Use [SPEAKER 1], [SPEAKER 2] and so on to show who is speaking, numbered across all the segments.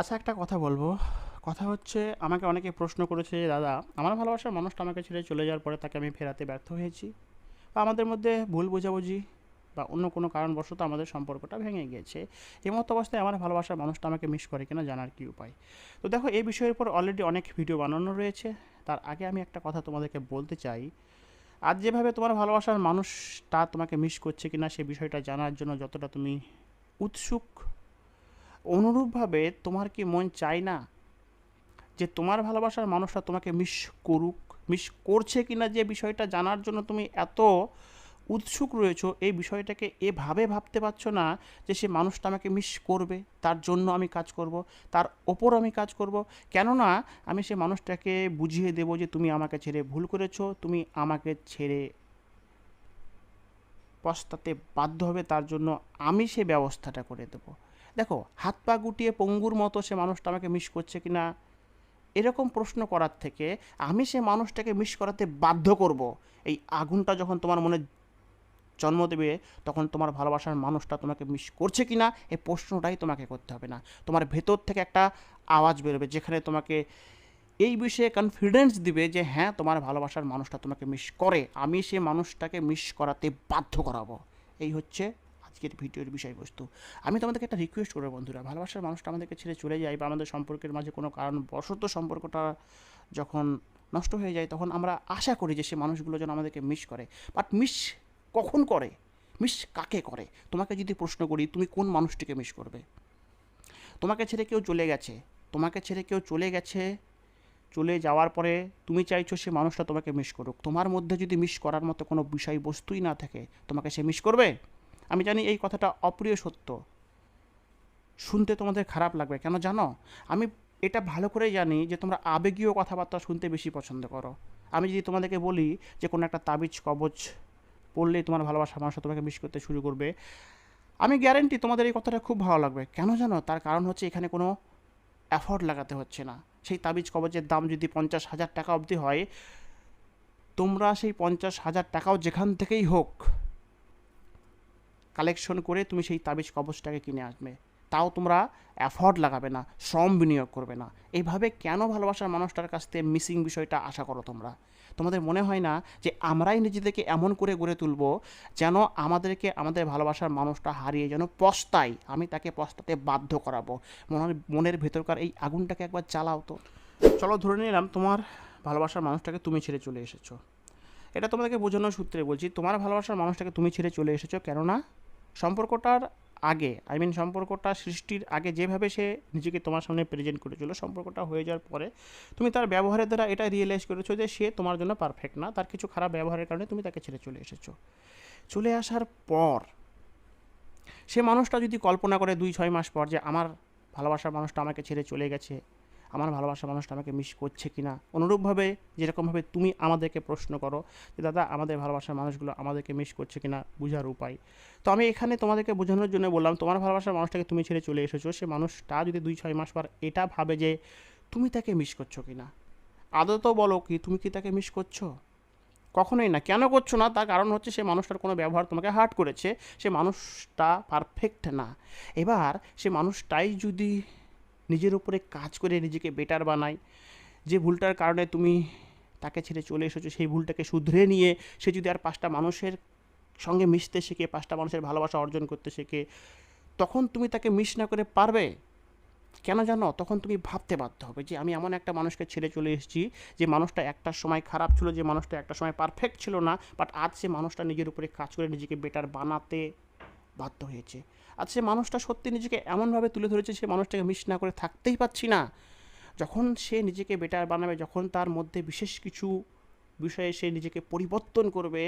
[SPEAKER 1] আচ্ছা একটা কথা বলব। কথা হচ্ছে, আমাকে অনেকে প্রশ্ন করেছে যে, দাদা, আমার ভালোবাসার মানুষটা আমাকে ছেড়ে চলে যাওয়ার পরে তাকে আমি ফেরাতে ব্যর্থ হয়েছি? বা আমাদের মধ্যে ভুল বোঝাবুঝি বা অন্য কোনো কারণবশত আমাদের সম্পর্কটা ভেঙে গিয়েছে এই মতো অবস্থায় আমার ভালোবাসার মানুষটা আমাকে মিস করে কিনা জানার কী উপায়? তো দেখো, এই বিষয়ের উপর অলরেডি অনেক ভিডিও বানানো রয়েছে। তার আগে আমি একটা কথা তোমাদেরকে বলতে চাই। আজ যেভাবে তোমার ভালোবাসার মানুষটা তোমাকে মিস করছে কিনা সে বিষয়টা জানার জন্য যতটা তুমি উৎসুক অনুরূপভাবে তোমার কি মন চায় না যে তোমার ভালোবাসার মানুষটা তোমাকে মিস করুক মিস করছে কিনা যে বিষয়টা জানার জন্য তুমি এত উৎসুক রয়েছো, এই বিষয়টাকে এভাবে ভাবতে পারছ না যে সে মানুষটা আমাকে মিস করবে, তার জন্য আমি কাজ করব, তার ওপর আমি কাজ করব। কেননা আমি সে মানুষটাকে বুঝিয়ে দেবো যে তুমি আমাকে ছেড়ে ভুল করেছ, তুমি আমাকে ছেড়ে পস্তাতে বাধ্য হবে, তার জন্য আমি সে ব্যবস্থাটা করে দেবো। দেখো, হাত পা গুটিয়ে পঙ্গুর মতো সে মানুষটা আমাকে মিস করছে কিনা এরকম প্রশ্ন করার থেকে আমি সে মানুষটাকে মিস করাতে বাধ্য করব। এই আগুনটা যখন তোমার মনে জন্ম দেবে, তখন তোমার ভালোবাসার মানুষটা তোমাকে মিস করছে কি না এই প্রশ্নটাই তোমাকে করতে হবে না। তোমার ভেতর থেকে একটা আওয়াজ বেরোবে যেখানে তোমাকে এই বিষয়ে কনফিডেন্স দিবে যে হ্যাঁ তোমার ভালোবাসার মানুষটা তোমাকে মিস করে। আমি সে মানুষটাকে মিস করাতে বাধ্য করাবো। এই হচ্ছে আজকের ভিডিওর বিষয়বস্তু। আমি তোমাদেরকে একটা রিকোয়েস্ট করব বন্ধুরা, ভালোবাসার মানুষটা আমাদেরকে ছেড়ে চলে যায় বা আমাদের সম্পর্কের মাঝে কোনো কারণবশত সম্পর্কটা যখন নষ্ট হয়ে যায়, তখন আমরা আশা করি যে সে মানুষগুলো যেন আমাদেরকে মিস করে। বাট মিস কখন করে? মিস কাকে করে? তোমাকে যদি প্রশ্ন করি, তুমি কোন মানুষটিকে মিস করবে? তোমাকে ছেড়ে কেউ চলে গেছে? তোমাকে ছেড়ে কেউ চলে গেছে? চলে যাওয়ার পরে তুমি চাইছো সে মানুষটা তোমাকে মিস করুক। তোমার মধ্যে যদি মিস করার মতো কোনো বিষয়বস্তুই না থাকে, তোমাকে সে মিস করবে? আমি জানি এই কথাটা অপ্রিয় সত্য। শুনতে তোমাদের খারাপ লাগবে, কেন জানো? আমি এটা ভালো করেই জানি যে তোমরা আবেগীয় কথাবার্তা শুনতে বেশি পছন্দ করো। আমি যদি তোমাদেরকে বলি যে কোনো একটা তাবিজ কবচ পড়লেই তোমার ভালোবাসা মানুষ তোমাকে মিস করতে শুরু করবে, আমি গ্যারেন্টি তোমাদের এই কথাটা খুব ভালো লাগবে। কেন জানো? তার কারণ হচ্ছে এখানে কোনো অ্যাফোর্ড লাগাতে হচ্ছে না। সেই তাবিজ কবচের দাম যদি পঞ্চাশ হাজার টাকা অবধি হয়, তোমরা সেই পঞ্চাশ হাজার টাকাও যেখান থেকেই হোক কালেকশন করে তুমি সেই তাবিজ কবচটাকে কিনে আসবে তাও তোমরা অ্যাফোর্ড লাগাবে না, শ্রম বিনিয়োগ করবে না। এইভাবে কেন ভালোবাসার মানুষটার কাছ থেকে মিসিং বিষয়টা আশা করো তোমরা? তোমাদের মনে হয় না যে আমরাই নিজেদেরকে এমন করে গড়ে তুলব যেন আমাদেরকে, আমাদের ভালোবাসার মানুষটা হারিয়ে যেন পস্তাই আমি তাকে পস্তাতে বাধ্য করাবো। মনের মনের ভেতরকার এই আগুনটাকে একবার জ্বালাও তো। চলো ধরে নিলাম তোমার ভালোবাসার মানুষটাকে তুমি ছেড়ে চলে এসেছ। এটা তোমাদেরকে বোঝানোর সূত্রে বলছি, তোমার ভালোবাসার মানুষটাকে তুমি ছেড়ে চলে এসেছ কেননা সম্পর্কটার আগে আই মিন সম্পর্কটা সৃষ্টির আগে যেভাবে সে নিজেকে তোমার সামনে প্রেজেন্ট করেছিল, সম্পর্কটা হয়ে যাওয়ার পরে তুমি তার ব্যবহারের দ্বারা এটা রিয়েলাইজ করেছ যে সে তোমার জন্য পারফেক্ট না, তার কিছু খারাপ ব্যবহারের কারণে তুমি তাকে ছেড়ে চলে এসেছ। চলে আসার পর সে মানুষটা যদি কল্পনা করে দুই ছয় মাস পর যে আমার ভালোবাসার মানুষটা আমাকে ছেড়ে চলে গেছে আমার ভালোবাসার মানুষটা আমাকে মিস করছে কি না অনুরূপভাবে যেরকমভাবে তুমি আমাদেরকে প্রশ্ন করো যে, দাদা, আমাদের ভালোবাসার মানুষগুলো আমাদেরকে মিস করছে কি না বোঝার উপায়। তো আমি এখানে তোমাদেরকে বোঝানোর জন্য বললাম, তোমার ভালোবাসার মানুষটাকে তুমি ছেড়ে চলে এসেছ। সে মানুষটা যদি দুই, ছয় মাস পর এটা ভাবে যে, তুমি তাকে মিস করছ কি না আদত বলো কি, তুমি কি তাকে মিস করছ? কখনোই না। কেন করছ না? তার কারণ হচ্ছে সে মানুষটার কোনো ব্যবহার তোমাকে হার্ট করেছে। সে মানুষটা পারফেক্ট না। এবার সে মানুষটাই যদি নিজের উপরে কাজ করে নিজেকে বেটার বানায়। যে ভুলটার কারণে তুমি তাকে ছেড়ে চলে এসেছ, সেই ভুলটাকে শুধরে নিয়ে সে যদি আর পাঁচটা মানুষের সঙ্গে মিশতে শেখে, পাঁচটা মানুষের ভালোবাসা অর্জন করতে শেখে, তখন তুমি তাকে মিস না করে পারবে? কেন জানো? তখন তুমি ভাবতে বাধ্য হবে যে আমি এমন একটা মানুষকে ছেড়ে চলে এসেছি যে মানুষটা একটা সময় খারাপ ছিল, যে মানুষটা একটা সময় পারফেক্ট ছিল না বাট আজ সে মানুষটা নিজের উপরে কাজ করে নিজেকে বেটার বানাতে বাধ্য হয়েছে। আর সে মানুষটা সত্যি নিজেকে এমনভাবে তুলে ধরেছে, সে মানুষটাকে মিস না করে থাকতেই পাচ্ছি না। যখন সে নিজেকে বেটার বানাবে, যখন তার মধ্যে বিশেষ কিছু বিষয়ে সে নিজেকে পরিবর্তন করবে,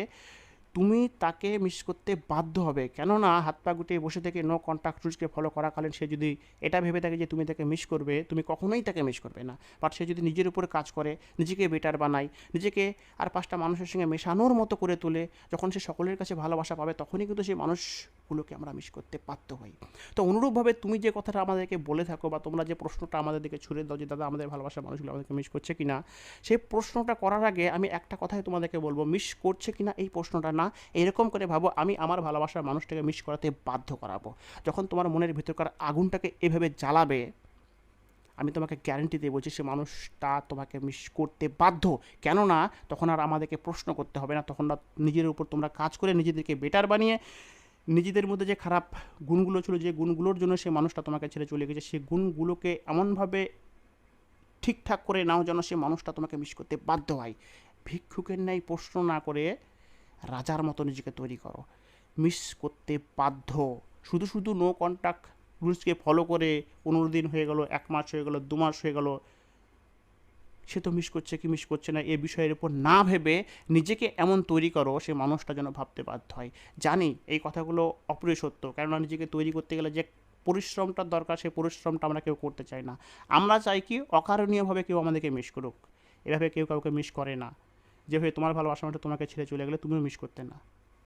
[SPEAKER 1] তুমি তাকে মিস করতে বাধ্য হবে। কেননা হাত পা গুটিয়ে বসে থেকে নো কন্ট্যাক্ট রুলসকে ফলো করাকালীন সে যদি এটা ভেবে থাকে যে তুমি তাকে মিস করবে, তুমি কখনোই তাকে মিস করবে না। বাট সে যদি নিজের উপরে কাজ করে, নিজেকে বেটার বানায়, নিজেকে আর পাঁচটা মানুষের সঙ্গে মেশানোর মতো করে তোলে, যখন সে সকলের কাছে ভালোবাসা পাবে, তখনই কিন্তু সেই মানুষগুলোকে আমরা মিস করতে বাধ্য হই। তো অনুরূপভাবে তুমি যে কথাটা আমাদেরকে বলে থাকো বা তোমরা যে প্রশ্নটা আমাদের দিকে ছুড়ে দাও যে, দাদা, আমাদের ভালোবাসার মানুষগুলো আমাদেরকে মিস করছে কি না সেই প্রশ্নটা করার আগে আমি একটা কথাই তোমাদেরকে বলব মিস করছে কি না এই প্রশ্নটা না, এরকম করে ভাবো, আমি আমার ভালোবাসার মানুষটাকে মিস করাতে বাধ্য করাবো। যখন তোমার মনের ভিতরকার আগুনটাকে এভাবে জ্বালাবে, আমি তোমাকে গ্যারেন্টি দিয়ে বলছি, সে মানুষটা তোমাকে মিস করতে বাধ্য। কেননা, তখন আর আমাদেরকে প্রশ্ন করতে হবে না, তখন নিজের উপর তোমরা কাজ করে নিজেদেরকে বেটার বানিয়ে নিজেদের মধ্যে যে খারাপ গুণগুলো ছিল, যে গুণগুলোর জন্য সে মানুষটা তোমাকে ছেড়ে চলে গেছে সেই গুণগুলোকে এমনভাবে ঠিকঠাক করে নাও যেন সে মানুষটা তোমাকে মিস করতে বাধ্য হয়। ভিক্ষুকের ন্যায় প্রশ্ন না করে রাজার মতো নিজেকে তৈরি করো। মিস করতে বাধ্য। শুধু শুধু নো কন্ট্যাক্ট রুলসকে ফলো করে পনেরো দিন হয়ে গেল, এক মাস হয়ে গেল, দু মাস হয়ে গেল সে তো মিস করছে কি মিস করছে না, এ বিষয়ের উপর না ভেবে নিজেকে এমন তৈরি করো, সে মানুষটা যেন ভাবতে বাধ্য হয়। জানি এই কথাগুলো অপরিয় সত্য, কেননা নিজেকে তৈরি করতে গেলে যে পরিশ্রমটার দরকার সেই পরিশ্রমটা আমরা কেউ করতে চাই না। আমরা চাই কি অকারণীয়ভাবে কেউ আমাদেরকে মিস করুক। এভাবে কেউ কাউকে মিস করে না। যেভাবে তোমার ভালোবাসা তোমাকে ছেড়ে চলে গেলে তুমিও মিস করতে না।